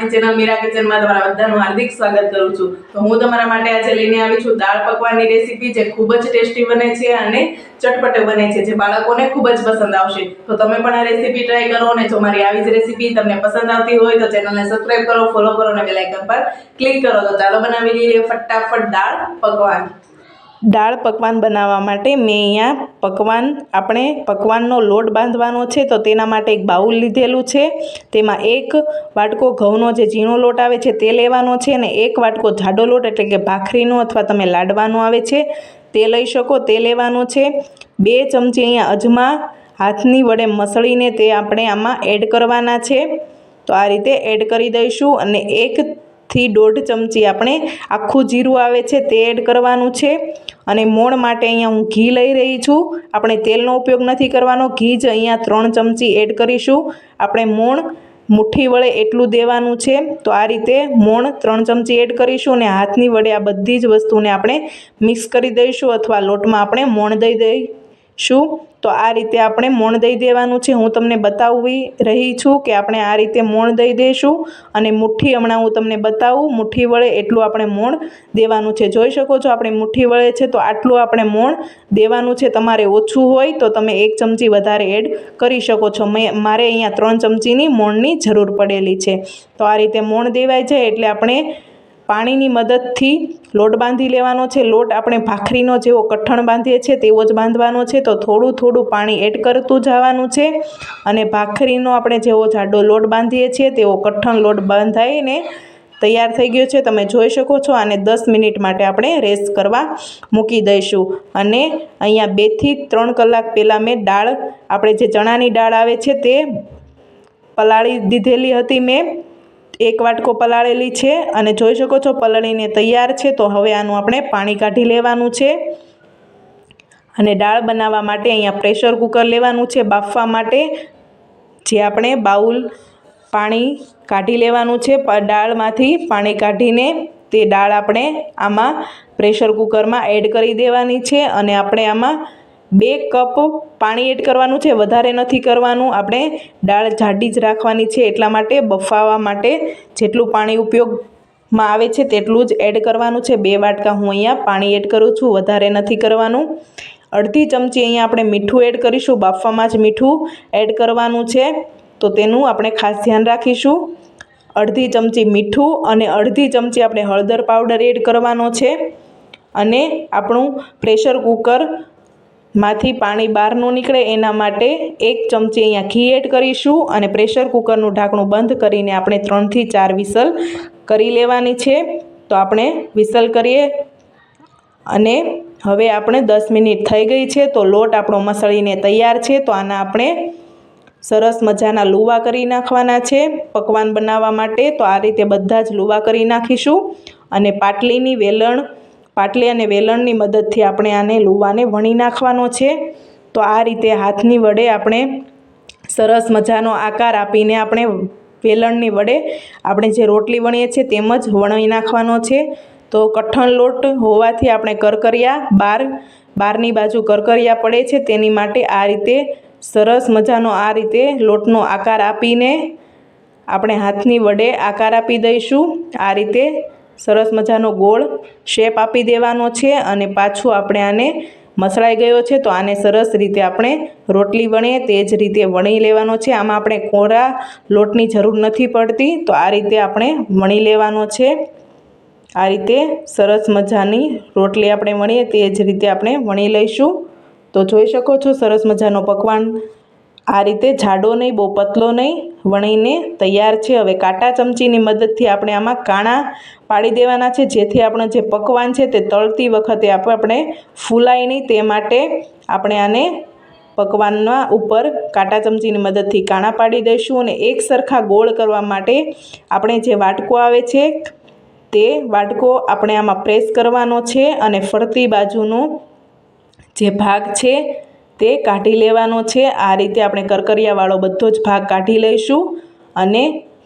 આપણી ચેનલ મીરા કિચનમાં તમારા બધાનું હાર્દિક સ્વાગત કરું છું. તો હું તમારા માટે આજે લઈને આવી છું દાળ પકવાનની રેસીપી જે ખૂબ જ ટેસ્ટી બને છે અને ચટપટે બને છે, જે બાળકોને ખૂબ જ પસંદ આવશે. તો તમે પણ આ રેસીપી ટ્રાય કરો અને જો મારી આવી જ રેસીપી તમને પસંદ આવતી હોય તો ચેનલને સબસ્ક્રાઇબ કરો, ફોલો કરો અને બેલાઇકન પર ક્લિક કરો. તો ચાલો બનાવી લઈએ ફટાફટ દાળ પકવાન. દાળ પકવાન બનાવવા માટે મેં અહીંયા પકવાન, આપણે પકવાનનો લોટ બાંધવાનો છે, તો તેના માટે એક બાઉલ લીધેલું છે. તેમાં એક વાટકો ઘઉંનો જે ઝીણો લોટ આવે છે તે લેવાનો છે અને એક વાટકો જાડો લોટ, એટલે કે ભાખરીનો અથવા તમે લાડવાનો આવે છે, તે લઈ શકો, તે લેવાનો છે. બે ચમચી અહીંયા અજમા, હાથની વડે મસળીને તે આપણે આમાં એડ કરવાના છે. તો આ રીતે એડ કરી દઈશું અને એક થી દોઢ ચમચી આપણે આખું જીરું આવે છે તે એડ કરવાનું છે. અને મોણ માટે અહીંયા હું ઘી લઈ રહી છું. આપણે તેલનો ઉપયોગ નથી કરવાનો. ઘી જ અહીંયા ત્રણ ચમચી એડ કરીશું. આપણે મોણ મુઠ્ઠી વડે એટલું દેવાનું છે. તો આ રીતે મોણ ત્રણ ચમચી એડ કરીશું અને હાથની વડે આ બધી જ વસ્તુને આપણે મિક્સ કરી દઈશું અથવા લોટમાં આપણે મોણ દઈ દઈશું તો આ રીતે આપણે મોણ દઈ દેવાનું છે. હું તમને બતાવી રહી છું કે આપણે આ રીતે મોણ દઈ દઈશું અને મુઠ્ઠી હમણાં હું તમને બતાવું. મુઠ્ઠી વડે એટલું આપણે મોણ દેવાનું છે. જોઈ શકો છો આપણે મુઠ્ઠી વડે છે તો આટલું આપણે મોણ દેવાનું છે. તમારે ઓછું હોય તો તમે એક ચમચી વધારે એડ કરી શકો છો. મેં, મારે અહીંયા ત્રણ ચમચીની મોણની જરૂર પડેલી છે. તો આ રીતે મોણ દેવાય છે એટલે આપણે પાણીની મદદથી લોટ બાંધી લેવાનો છે. લોટ આપણે ભાખરીનો જેવો કઠણ બાંધીએ છીએ તેવો જ બાંધવાનો છે. તો થોડું થોડું પાણી એડ કરતું જવાનું છે અને ભાખરીનો આપણે જેવો જાડો લોટ બાંધીએ છીએ તેવો કઠણ લોટ બાંધાઈને તૈયાર થઈ ગયો છે. તમે જોઈ શકો છો અને દસ મિનિટ માટે આપણે રેસ્ટ કરવા મૂકી દઈશું. અને અહીંયા બેથી ત્રણ કલાક પહેલાં મેં દાળ, આપણે જે ચણાની દાળ આવે છે તે પલાળી દીધેલી હતી મેં. એક વાટકો પલાળેલી છે અને જોઈ શકો છો પલળીને તૈયાર છે, તો હવે આનું આપણે પાણી કાઢી લેવાનું છે. અને દાળ બનાવવા માટે અહીંયા પ્રેશર કુકર લેવાનું છે, બાફવા માટે. જે આપણે બાઉલ પાણી કાઢી લેવાનું છે દાળમાંથી પાણી કાઢીને તે દાળ આપણે આમાં પ્રેશર કુકરમાં એડ કરી દેવાની છે અને આપણે આમાં બે કપ પાણી એડ કરવાનું છે, વધારે નથી કરવાનું. આપણે દાળ જાડી જ રાખવાની છે, એટલા માટે બફાવા માટે જેટલું પાણી ઉપયોગમાં આવે છે, તેટલું જ એડ કરવાનું છે. બે વાટકા હું અહીંયા પાણી એડ કરું છું, વધારે નથી કરવાનું. અડધી ચમચી અહીંયા આપણે મીઠું એડ કરીશું, બાફવામાં જ મીઠું એડ કરવાનું છે, તો તેનું આપણે ખાસ ધ્યાન રાખીશું. અડધી ચમચી મીઠું અને અડધી ચમચી આપણે હળદર પાવડર એડ કરવાનો છે. અને આપણું પ્રેશર કુકર માંથી પાણી બહાર ન નીકળે એના માટે એક ચમચી અહીંયા ઘી એડ કરીશું અને પ્રેશર કુકરનું ઢાંકણું બંધ કરીને આપણે ત્રણથી ચાર વિસલ કરી લેવાની છે. તો આપણે વિસલ કરીએ અને હવે આપણે દસ મિનિટ થઈ ગઈ છે તો લોટ આપણો મસળીને તૈયાર છે. તો આના આપણે સરસ મજાના લુવા કરી નાખવાના છે પકવાન બનાવવા માટે. તો આ રીતે બધા જ લુવા કરી નાખીશું અને પાટલીની વેલણ પાટલી અને વેલણની મદદથી આપણે આને લુવાને વણી નાખવાનો છે. તો આ રીતે હાથની વડે આપણે સરસ મજાનો આકાર આપીને આપણે વેલણની વડે આપણે જે રોટલી વણીએ છીએ તેમ જ વણી નાખવાનો છે. તો કઠણ લોટ હોવાથી આપણે કરકરિયા બાર, બારની બાજુ કરકરિયા પડે છે. તેની માટે આ રીતે સરસ મજાનો આ રીતે લોટનો આકાર આપીને આપણે હાથની વડે આકાર આપી દઈશું. આ રીતે સરસ મજાનો ગોળ શેપ આપી દેવાનો છે અને પાછું આપણે આને મસળાઈ ગયો છે તો આને સરસ રીતે આપણે રોટલી વણીએ તે જ રીતે વણી લેવાનો છે. આમાં આપણે કોરા લોટની જરૂર નથી પડતી તો આ રીતે આપણે વણી લેવાનો છે. આ રીતે સરસ મજાની રોટલી આપણે વણીએ તે જ રીતે આપણે વણી લઈશું. તો જોઈ શકો છો સરસ મજાનો પકવાન આ રીતે જાડો નહીં બહુ પતલો નહીં, વણીને તૈયાર છે. હવે કાંટા ચમચીની મદદથી આપણે આમાં કાણા પાડી દેવાના છે. જેથી આપણો જે પકવાન છે તે તળતી વખતે આપ- આપણે ફૂલાય નહીં. તે માટે આપણે આને પકવાનના ઉપર કાંટા ચમચીની મદદથી કાણા પાડી દઈશું અને એક સરખા ગોળ કરવા માટે આપણે જે વાટકો આવે છે, તે વાટકો આપણે આમાં પ્રેસ કરવાનો છે અને ફરતી બાજુનો જે ભાગ છે તે કાઢી લેવાનો છે. આ રીતે આપણે કરકરિયાવાળો બધો જ ભાગ કાઢી લઈશું. અને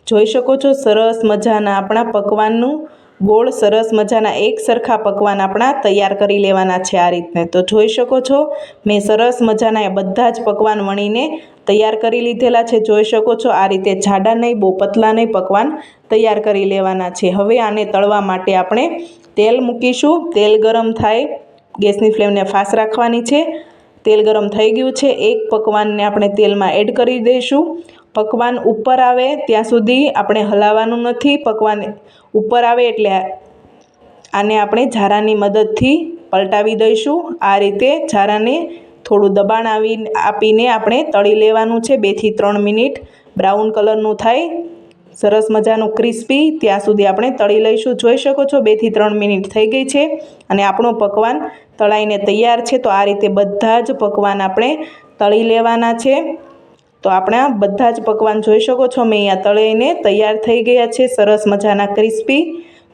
જોઈ શકો છો, સરસ મજાના આપણા પકવાનનું ગોળ, સરસ મજાના એક સરખા પકવાન આપણા તૈયાર કરી લેવાના છે આ રીતને. તો જોઈ શકો છો, મેં સરસ મજાના બધા જ પકવાન વણીને તૈયાર કરી લીધેલા છે. જોઈ શકો છો, આ રીતે જાડા નહીં, બહુ પતલા નહીં પકવાન તૈયાર કરી લેવાના છે. હવે આને તળવા માટે આપણે તેલ મૂકીશું. તેલ ગરમ થાય, ગેસની ફ્લેમને ફાસ્ટ રાખવાની છે. તેલ ગરમ થઈ ગયું છે. એક પકવાનને આપણે તેલમાં એડ કરી દઈશું. પકવાન ઉપર આવે ત્યાં સુધી આપણે હલાવવાનું નથી. પકવાન ઉપર આવે એટલે આને આપણે ઝારાની મદદથી પલટાવી દઈશું. આ રીતે ઝારાને થોડું દબાણ આવી આપીને આપણે તળી લેવાનું છે. બેથી ત્રણ મિનિટ બ્રાઉન કલરનું થાય. સરસ મજાનું ક્રિસ્પી, ત્યાં સુધી આપણે તળી લઈશું. જોઈ શકો છો બેથી ત્રણ મિનિટ થઈ ગઈ છે અને આપણો પકવાન તળાઈને તૈયાર છે. તો આ રીતે બધા જ પકવાન આપણે તળી લેવાના છે. તો આપણા બધા જ પકવાન જોઈ શકો છો, મેં અહીંયા તળીને તૈયાર થઈ ગયા છે. સરસ મજાના ક્રિસ્પી.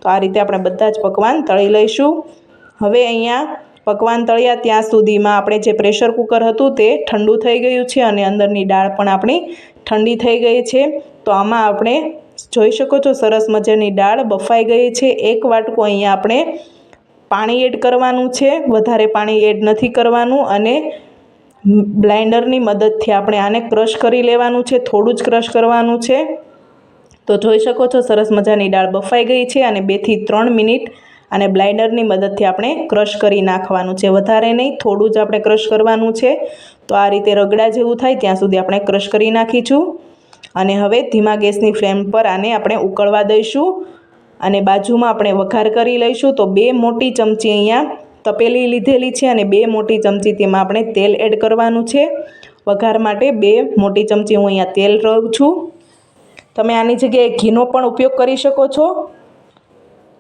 તો આ રીતે આપણે બધા જ પકવાન તળી લઈશું. હવે અહીંયા પકવાન તળ્યા ત્યાં સુધીમાં આપણે જે પ્રેશર કુકર હતું તે ઠંડુ થઈ ગયું છે અને અંદરની દાળ પણ આપણી ઠંડી થઈ ગઈ છે. તો આમાં આપણે જોઈ શકો છો, સરસ મજાની દાળ બફાઈ ગઈ છે. એક વાટકું અહીંયા આપણે પાણી એડ કરવાનું છે. વધારે પાણી એડ નથી કરવાનું અને બ્લાઇન્ડરની મદદથી આપણે આને ક્રશ કરી લેવાનું છે, થોડું જ ક્રશ કરવાનું છે. તો જોઈ શકો છો, સરસ મજાની દાળ બફાઈ ગઈ છે અને બેથી ત્રણ મિનિટ અને બ્લાઇન્ડરની મદદથી આપણે ક્રશ કરી નાખવાનું છે. વધારે નહીં, થોડું જ આપણે ક્રશ કરવાનું છે. તો આ રીતે રગડા જેવું થાય, ત્યાં સુધી આપણે ક્રશ કરી નાખીશું. અને હવે ધીમા ગેસની ફ્લેમ પર આને આપણે ઉકળવા દઈશું અને બાજુમાં આપણે વઘાર કરી લઈશું. તો બે મોટી ચમચી અહીંયા તપેલી લીધેલી છે અને બે મોટી ચમચી તેમાં આપણે તેલ એડ કરવાનું છે. વઘાર માટે બે મોટી ચમચી હું અહીંયા તેલ રહું છું. તમે આની જગ્યાએ ઘીનો પણ ઉપયોગ કરી શકો છો.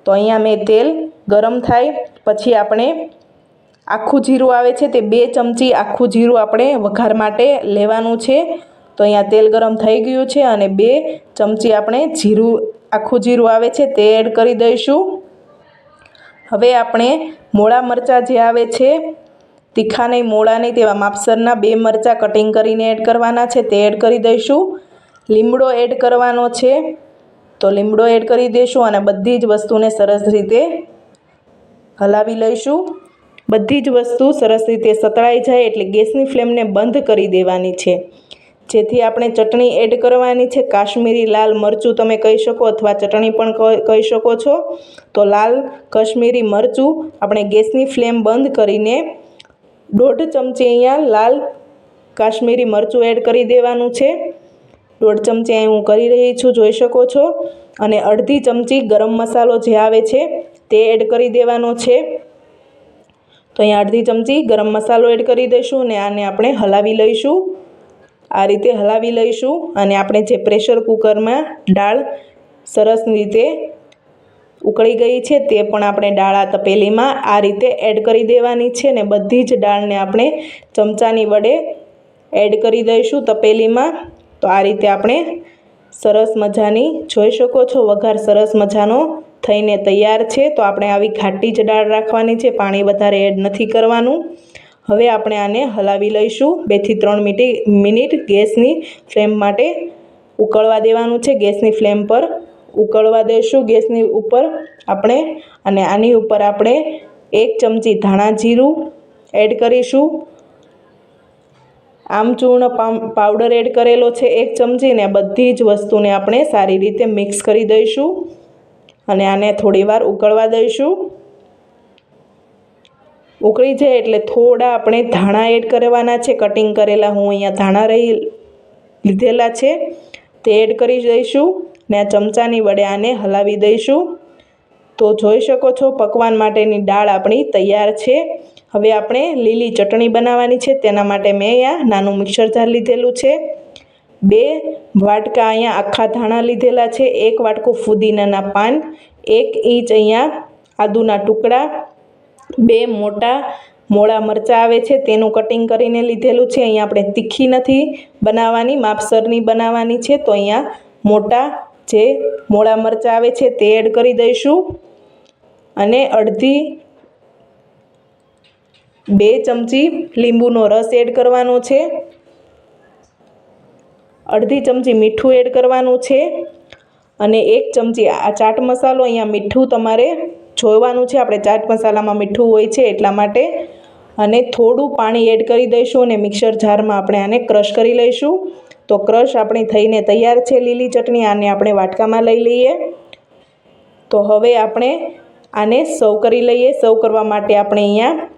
તો અહીંયા મેં તેલ ગરમ થાય પછી આપણે આખું જીરું આવે છે તે બે ચમચી આખું જીરું આપણે વઘાર માટે લેવાનું છે. તો અહીંયા તેલ ગરમ થઈ ગયું છે અને બે ચમચી આપણે જીરું, આખું જીરું આવે છે તે એડ કરી દઈશું. હવે આપણે મોળા મરચાં જે આવે છે તીખા નહીં મોળા નહીં તેવા માપસરના બે મરચાં કટિંગ કરીને એડ કરવાના છે તે એડ કરી દઈશું. લીમડો એડ કરવાનો છે, તો લીમડો એડ કરી દઈશું અને બધી જ વસ્તુને સરસ રીતે હલાવી લઈશું. બધી જ વસ્તુ સરસ રીતે સતળાઈ જાય એટલે ગેસની ફ્લેમને બંધ કરી દેવાની છે. જેથી આપણે ચટણી એડ કરવાની છે. કાશ્મીરી લાલ મરચું તમે કહી શકો અથવા ચટણી પણ કહી શકો છો. તો લાલ, કાશ્મીરી મરચું આપણે ગેસની ફ્લેમ બંધ કરીને દોઢ ચમચી અહીંયા લાલ કાશ્મીરી મરચું એડ કરી દેવાનું છે. દોઢ ચમચી અહીં હું કરી રહી છું, જોઈ શકો છો. અને અડધી ચમચી ગરમ મસાલો જે આવે છે તે એડ કરી દેવાનો છે. તો અહીંયા અડધી ચમચી ગરમ મસાલો એડ કરી દઈશું અને આને આપણે હલાવી લઈશું. આ રીતે હલાવી લઈશું અને આપણે જે પ્રેશર કુકરમાં દાળ સરસ રીતે ઉકળી ગઈ છે તે પણ આપણે દાળ આ તપેલીમાં આ રીતે એડ કરી દેવાની છે ને બધી જ દાળને આપણે ચમચાની વડે એડ કરી દઈશું તપેલીમાં. તો આ રીતે આપણે સરસ મજાની જોઈ શકો છો વઘાર સરસ મજાનો થઈને તૈયાર છે. તો આપણે આવી ઘાટી જ દાળ રાખવાની છે. પાણી વધારે એડ નથી કરવાનું. હવે આપણે આને હલાવી લઈશું. બેથી ત્રણ મિનિટ મિનિટ ગેસની ફ્લેમ માટે ઉકળવા દેવાનું છે. ગેસની ફ્લેમ પર ઉકળવા દઈશું ગેસની ઉપર આપણે, અને આની ઉપર આપણે એક ચમચી ધાણા જીરું એડ કરીશું. આમચૂર્ણ પાવડર એડ કરેલો છે એક ચમચી, ને બધી જ વસ્તુને આપણે સારી રીતે મિક્સ કરી દઈશું. અને આને થોડીવાર ઉકળવા દઈશું. ઉકળી જાય એટલે થોડા આપણે ધાણા એડ કરવાના છે. કટિંગ કરેલા હું અહીંયા ધાણા રહી લીધેલા છે. તે એડ કરી દઈશું ને આ ચમચાની વડે આને હલાવી દઈશું. તો જોઈ શકો છો પકવાન માટેની દાળ આપણી તૈયાર છે. હવે આપણે લીલી ચટણી બનાવવાની છે. તેના માટે મેં અહીંયા નાનું મિક્સર જાર લીધેલું છે. બે વાટકા અહીંયા આખા ધાણા લીધેલા છે. એક વાટકો ફુદીનાના પાન, એક ઇંચ અહીંયા આદુના ટુકડા બે મોટા મોળા મરચાં આવે છે, તેનું કટિંગ કરીને લીધેલું છે. અહીંયા આપણે તીખી નથી બનાવવાની, માપસરની બનાવવાની છે. તો અહીંયા મોટા જે મોળા મરચાં આવે છે, તે એડ કરી દઈશું. અને અડધી બે ચમચી લીંબુનો રસ એડ કરવાનો છે. અડધી ચમચી મીઠું એડ કરવાનું છે. અને એક ચમચી આ ચાટ મસાલો, અહીંયા મીઠું તમારે જોવાનું છે. આપણે ચાટ મસાલામાં મીઠું હોય છે એટલા માટે. અને થોડું પાણી એડ કરી દઈશું અને મિક્સર જારમાં આપણે આને ક્રશ કરી લઈશું. તો ક્રશ આપણી થઈને તૈયાર છે લીલી ચટણી. આને આપણે વાટકામાં લઈ લઈએ. તો હવે આપણે આને સર્વ કરી લઈએ. સર્વ કરવા માટે આપણે અહીંયા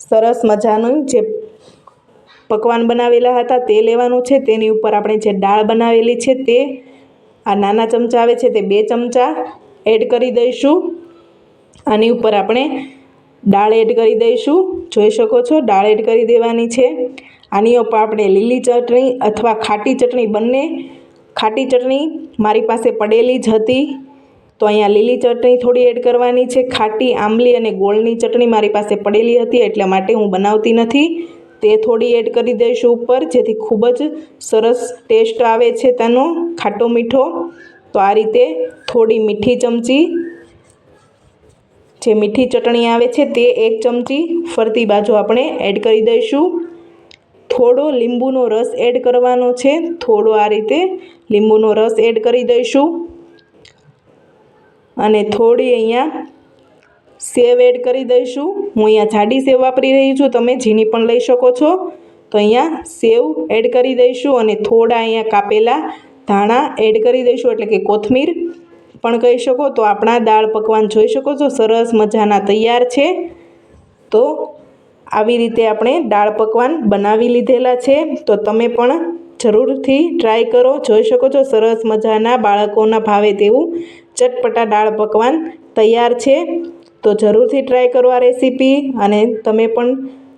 સરસ મજાનું જે પકવાન બનાવેલા હતા તે લેવાનું છે. તેની ઉપર આપણે જે દાળ બનાવેલી છે તે આ નાના ચમચા આવે છે તે બે ચમચા એડ કરી દઈશું. આની ઉપર આપણે દાળ એડ કરી દઈશું. જોઈ શકો છો, દાળ એડ કરી દેવાની છે. આની ઉપર આપણે લીલી ચટણી અથવા ખાટી ચટણી, બંને ખાટી ચટણી મારી પાસે પડેલી જ હતી. તો અહીંયા લીલી ચટણી થોડી એડ કરવાની છે. ખાટી, આંબલી અને ગોળની ચટણી મારી પાસે પડેલી હતી, એટલા માટે હું બનાવતી નથી. તે થોડી એડ કરી દઈશું ઉપર, જેથી ખૂબ જ સરસ ટેસ્ટ આવે છે તેનો, ખાટો મીઠો. તો આ રીતે થોડી મીઠી ચમચી જે મીઠી ચટણી આવે છે તે એક ચમચી ફરતી બાજુ આપણે એડ કરી દઈશું. થોડો લીંબુનો રસ એડ કરવાનો છે. થોડો આ રીતે લીંબુનો રસ એડ કરી દઈશું. અને થોડી અહીંયા સેવ એડ કરી દઈશું. હું અહીંયા જાડી સેવ વાપરી રહી છું. તમે ઝીણી પણ લઈ શકો છો. તો અહીંયા સેવ એડ કરી દઈશું અને થોડા અહીંયા કાપેલા ધાણા એડ કરી દઈશું. એટલે કે કોથમીર. પણ કહી શકો તો આપણા દાળ પકવાન જોઈ શકો છો, સરસ મજાના તૈયાર છે. તો આવી રીતે આપણે દાળ પકવાન બનાવી લીધેલા છે. તો તમે પણ જરૂરથી ટ્રાય કરો, જોઈ શકો છો સરસ મજાના બાળકોના ભાવે તેવું ચટપટા દાળ પકવાન તૈયાર છે. તો જરૂરથી ટ્રાય કરો આ રેસીપી અને તમે પણ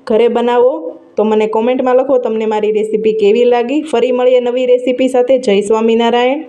ઘરે બનાવો. તો મને કોમેન્ટમાં લખો, તમને મારી રેસીપી કેવી લાગી? ફરી મળીએ નવી રેસીપી સાથે. જય સ્વામિનારાયણ.